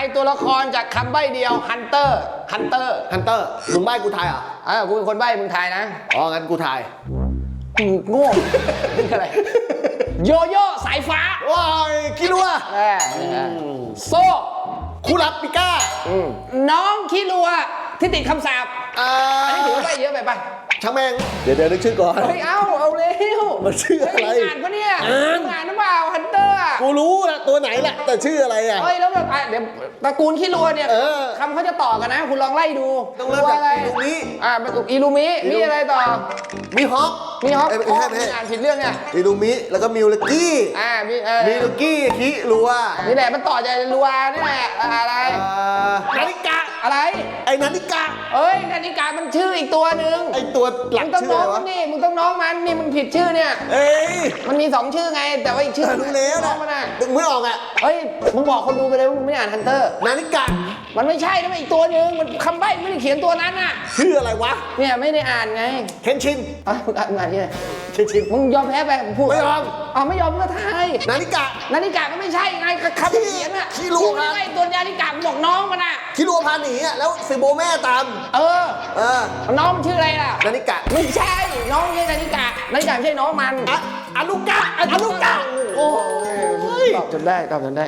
ายตัวละครจากคำใบ้เดียวฮันเตอร์ฮันเตอร์ฮันเตอร์มึงใบ้กูทายเหรอเออกูเป็นคนใบ้มึงทายนะอ๋องั้นกูทายมึงโง่นี่อะไร โยโย่สายฟ้าว้ายคิรัวเออเออโซ่คูรับปิก้าน้องคิรัวที่ติดคำสาปอ่าอันนี้ถือว่าใบ้เยอะไปปะช่างแม่งเดี๋ยวเดี๋ยวนึกชื่อก่อนเฮ้ยเอาเอาเร็วมันชื่ออะไร เฮ้ยมึงอ่านปะเนี่ย ตัวไหนแหละแต่ชื่ออะไรอะ เฮ้ยแล้วแบบอะเดี๋ยวตระกูลคิรัวเนี่ยเออ คำเขาจะต่อกันนะ คุณลองไล่ดูต้องเริ่มจากตัวอะไรอิลูมิอ่าเป็นอิลูมิมีอะไรต่อ มีฮอกมีฮอปเอ้ยไม่ใช่ไม่มีใช่อ่านผิดเรื่องเนี่ยอิลูมิแล้วก็มิวลกี้อ่ามีเออ มิวลกี้คิรัวนี่แหละมันต่อจากรัวนี่แหละอะไร อ่านาฬิกา อะไร ไอ้นาฬิกา เอ้ยนาฬิกามันชื่ออีกตัวหนึ่งไอ้ตัวหลัมึกงต้องชื่อน้อะองไรมัวะนนี่มึงต้องน้องมันนี่มึงผิดชื่อเนี่ย เอ้ยมันมีสองชื่อไง แต่ว่าอีกชื่อรู้แล้วน้อนะงมันอะนึกไม่ออกอะเฮ้ยมึงบอกคนดูไปเลยว่ามึงไม่ได้อ่านฮันเตอร์ นาฬิกามันไม่ใช่นะมันอีกตัวหนึ่งมันคำใบ้ไม่ได้เขียนตัวนั้นน่ะ ชื่ออะไรวะเนี่ยไม่ได้อ่านไงเคนชินเอะมึงอ่านมึงอ่านที่ไหนเคนชิน มึงยอมแพ้ไปมึงพูดไม่ยอม อ๋อไม่ยอมมึงก็ทาย นาฬิกา นาฬิกามันไม่ใช่ไงคำเขียนอะขี้รู้ไม่ครับได้ตัวนาฬิ พาหนีอะแล้วซิโบแม่ตาม เออ เออน้องมันชื่ออะไรล่ะ นาฬิกาไม่ใช่ น้องไม่ใช่นาฬิกานาฬิกาไม่ใช่น้องมัน อะอานุกะอานุกะโอ้ยตอบจนได้ ตอบจนได้